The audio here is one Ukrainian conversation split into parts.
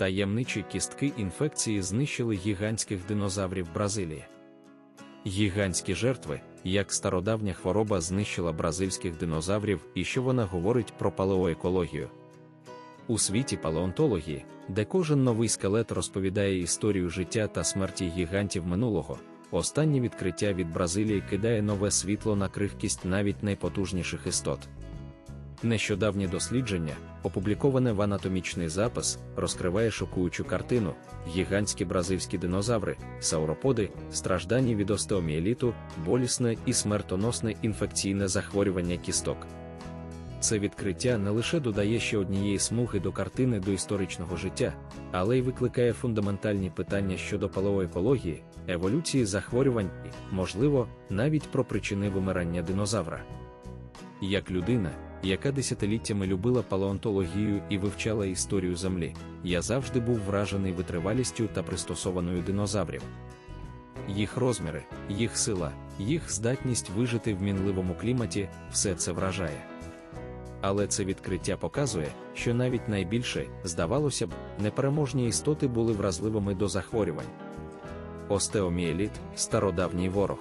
Таємничі кістки інфекції знищили гігантських динозаврів Бразилії. Гігантські жертви, як стародавня хвороба знищила бразильських динозаврів і що вона говорить про палеоекологію. У світі палеонтології, де кожен новий скелет розповідає історію життя та смерті гігантів минулого, останнє відкриття від Бразилії кидає нове світло на крихкість навіть найпотужніших істот. Нещодавнє дослідження, опубліковане в анатомічний запис, розкриває шокуючу картину: гігантські бразильські динозаври, сауроподи, страждані від остеоміеліту, болісне і смертоносне інфекційне захворювання кісток. Це відкриття не лише додає ще однієї смуги до картини до історичного життя, але й викликає фундаментальні питання щодо палеоекології, еволюції захворювань і, можливо, навіть про причини вимирання динозавра. Як людина, яка десятиліттями любила палеонтологію і вивчала історію Землі, я завжди був вражений витривалістю та пристосованою динозаврів. Їх розміри, їх сила, їх здатність вижити в мінливому кліматі все це вражає. Але це відкриття показує, що навіть найбільше, здавалося б, непереможні істоти були вразливими до захворювань. Остеоміеліт стародавній ворог.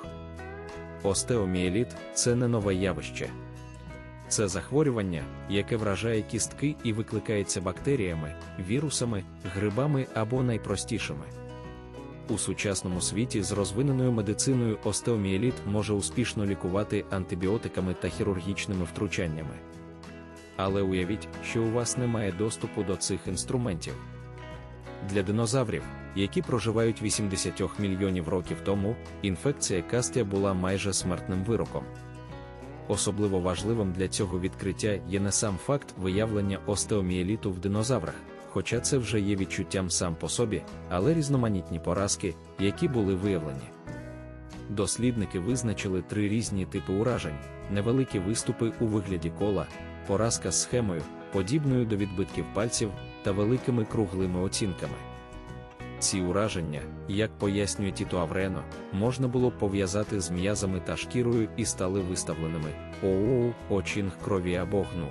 Остеоміеліт це не нове явище. Це захворювання, яке вражає кістки і викликається бактеріями, вірусами, грибами або найпростішими. У сучасному світі з розвиненою медициною остеоміеліт може успішно лікувати антибіотиками та хірургічними втручаннями. Але уявіть, що у вас немає доступу до цих інструментів. Для динозаврів, які проживають 80 мільйонів років тому, інфекція кастя була майже смертним вироком. Особливо важливим для цього відкриття є не сам факт виявлення остеоміеліту в динозаврах, хоча це вже є відчуттям сам по собі, але різноманітні поразки, які були виявлені. Дослідники визначили три різні типи уражень: невеликі виступи у вигляді кола, поразка з схемою, подібною до відбитків пальців та великими круглими оцінками. Ці ураження, як пояснює Тіто Аврено, можна було пов'язати з м'язами та шкірою і стали виставленими ООУ, очінг крові або гну.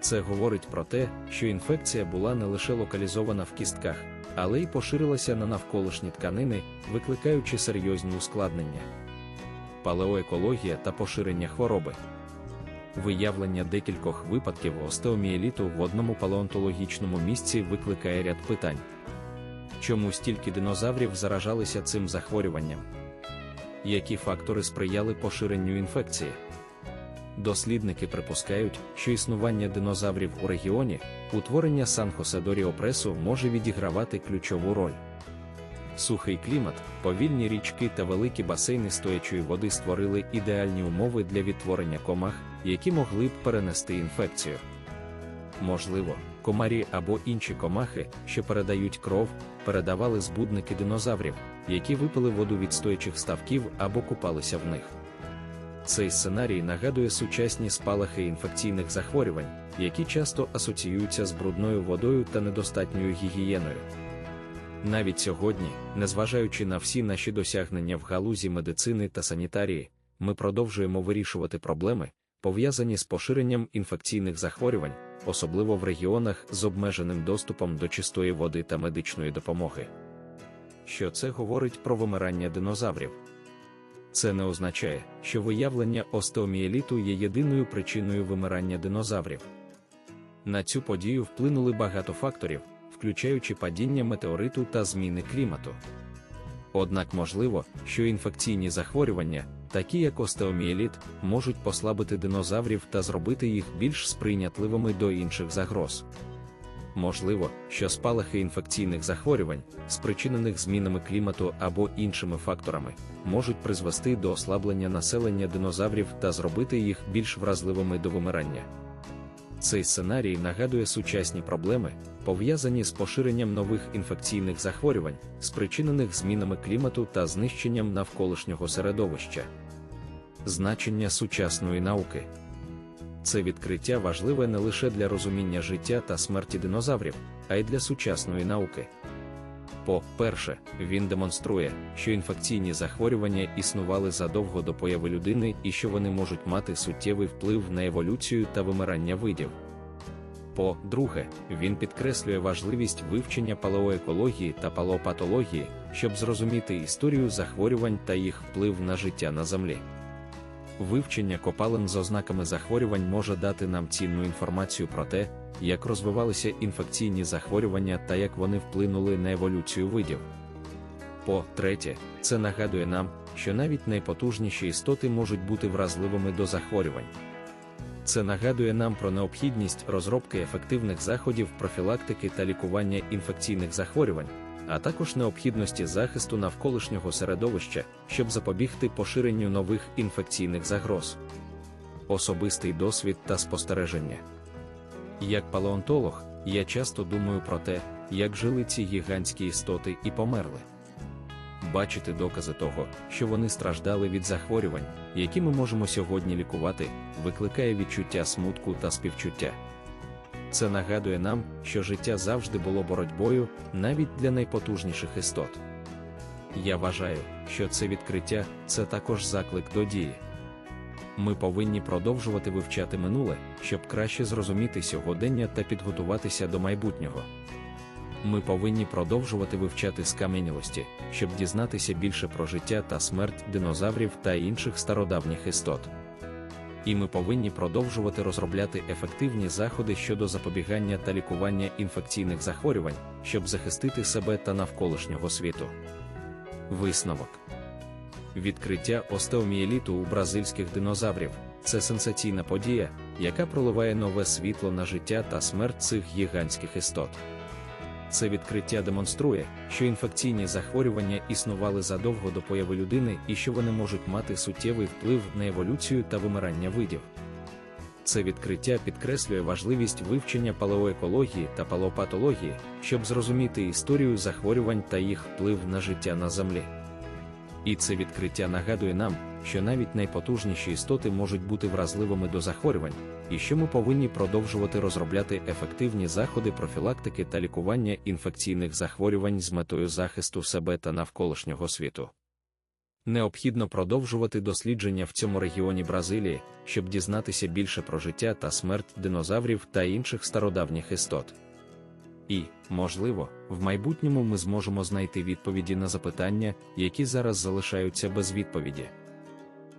Це говорить про те, що інфекція була не лише локалізована в кістках, але й поширилася на навколишні тканини, викликаючи серйозні ускладнення. Палеоекологія та поширення хвороби. Виявлення декількох випадків остеоміеліту в одному палеонтологічному місці викликає ряд питань. Чому стільки динозаврів заражалися цим захворюванням? Які фактори сприяли поширенню інфекції? Дослідники припускають, що існування динозаврів у регіоні, утворення Сан-Хосе до Ріопресу може відігравати ключову роль. Сухий клімат, повільні річки та великі басейни стоячої води створили ідеальні умови для відтворення комах, які могли б перенести інфекцію. Можливо, комарі або інші комахи, що передають кров, передавали збудники динозаврів, які випили воду від стоячих ставків або купалися в них. Цей сценарій нагадує сучасні спалахи інфекційних захворювань, які часто асоціюються з брудною водою та недостатньою гігієною. Навіть сьогодні, незважаючи на всі наші досягнення в галузі медицини та санітарії, ми продовжуємо вирішувати проблеми, пов'язані з поширенням інфекційних захворювань, особливо в регіонах з обмеженим доступом до чистої води та медичної допомоги. Що це говорить про вимирання динозаврів? Це не означає, що виявлення остеоміеліту є єдиною причиною вимирання динозаврів. На цю подію вплинули багато факторів, включаючи падіння метеориту та зміни клімату. Однак можливо, що інфекційні захворювання, такі як остеоміеліт, можуть послабити динозаврів та зробити їх більш сприйнятливими до інших загроз. Можливо, що спалахи інфекційних захворювань, спричинених змінами клімату або іншими факторами, можуть призвести до ослаблення населення динозаврів та зробити їх більш вразливими до вимирання. Цей сценарій нагадує сучасні проблеми, пов'язані з поширенням нових інфекційних захворювань, спричинених змінами клімату та знищенням навколишнього середовища. Значення сучасної науки це відкриття важливе не лише для розуміння життя та смерті динозаврів, а й для сучасної науки. По-перше, він демонструє, що інфекційні захворювання існували задовго до появи людини і що вони можуть мати суттєвий вплив на еволюцію та вимирання видів. По-друге, він підкреслює важливість вивчення палеоекології та палеопатології, щоб зрозуміти історію захворювань та їх вплив на життя на землі. Вивчення копалин з ознаками захворювань може дати нам цінну інформацію про те, як розвивалися інфекційні захворювання та як вони вплинули на еволюцію видів. По-третє, це нагадує нам, що навіть найпотужніші істоти можуть бути вразливими до захворювань. Це нагадує нам про необхідність розробки ефективних заходів профілактики та лікування інфекційних захворювань, а також необхідності захисту навколишнього середовища, щоб запобігти поширенню нових інфекційних загроз. Особистий досвід та спостереження. Як палеонтолог, я часто думаю про те, як жили ці гігантські істоти і померли. Бачити докази того, що вони страждали від захворювань, які ми можемо сьогодні лікувати, викликає відчуття смутку та співчуття. Це нагадує нам, що життя завжди було боротьбою навіть для найпотужніших істот. Я вважаю, що це відкриття це також заклик до дії. Ми повинні продовжувати вивчати минуле, щоб краще зрозуміти сьогодення та підготуватися до майбутнього. Ми повинні продовжувати вивчати скам'янілості, щоб дізнатися більше про життя та смерть динозаврів та інших стародавніх істот. І ми повинні продовжувати розробляти ефективні заходи щодо запобігання та лікування інфекційних захворювань, щоб захистити себе та навколишнього світу. Висновок відкриття остеоміеліту у бразильських динозаврів це сенсаційна подія, яка проливає нове світло на життя та смерть цих гігантських істот. Це відкриття демонструє, що інфекційні захворювання існували задовго до появи людини і що вони можуть мати суттєвий вплив на еволюцію та вимирання видів. Це відкриття підкреслює важливість вивчення палеоекології та палеопатології, щоб зрозуміти історію захворювань та їх вплив на життя на землі. І це відкриття нагадує нам, що навіть найпотужніші істоти можуть бути вразливими до захворювань, і що ми повинні продовжувати розробляти ефективні заходи профілактики та лікування інфекційних захворювань з метою захисту себе та навколишнього світу. Необхідно продовжувати дослідження в цьому регіоні Бразилії, щоб дізнатися більше про життя та смерть динозаврів та інших стародавніх істот. І, можливо, в майбутньому ми зможемо знайти відповіді на запитання, які зараз залишаються без відповіді.